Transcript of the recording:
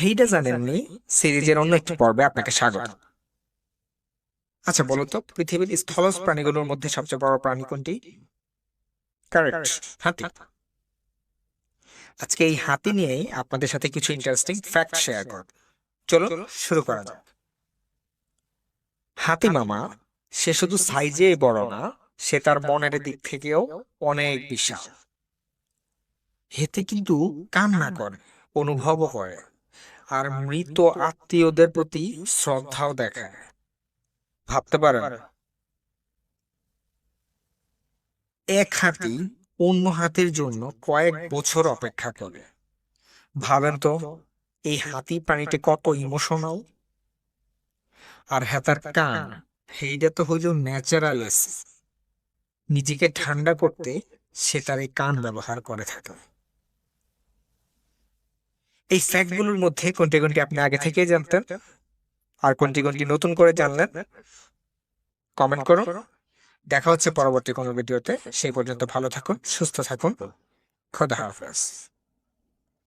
হেইডা জানেননি? সিরিজের অন্য একটি পর্বে আপনাকে স্বাগত। আচ্ছা বলো পৃথিবীর স্থলজ প্রাণীগুলোর মধ্যে সবচেয়ে বড় প্রাণী কোনটি? কারেক্ট হাতি। আজকে এই হাতি নিয়েই আপনাদের সাথে কিছু ইন্টারেস্টিং ফ্যাক্ট শেয়ার করব। চলো শুরু করা যাক। হাতি মামা, সে শুধু সাইজে বড় না, সে তার মনের দিক থেকেও অনেক বিশাল। হেতে কিন্তু কান্না করে, অনুভবও করে। আর মৃত আত্মীয়দের প্রতি শ্রদ্ধাও দেখায়। ভাবতে পারেন। এক হাতি অন্য হাতির জন্য কয়েক বছর অপেক্ষা করে। ভাবেন তো এই হাতি প্রাণীটি কত ইমোশনাল? আর হেতার কান সেইটা তো হইল ন্যাচারাল নিজেকে ঠান্ডা করতে সে তার এই কান ব্যবহার করে থাকে। এই ফ্যাক্টগুলোর মধ্যে কোনটি কোনটি আপনি আগে থেকেই জানতেন? আর কোনটি কোনটি নতুন করে জানলেন? কমেন্ট করুন। দেখা হচ্ছে পরবর্তী কোনো ভিডিওতে। সেই পর্যন্ত ভালো থাকুন, সুস্থ থাকুন। খোদা হাফেজ।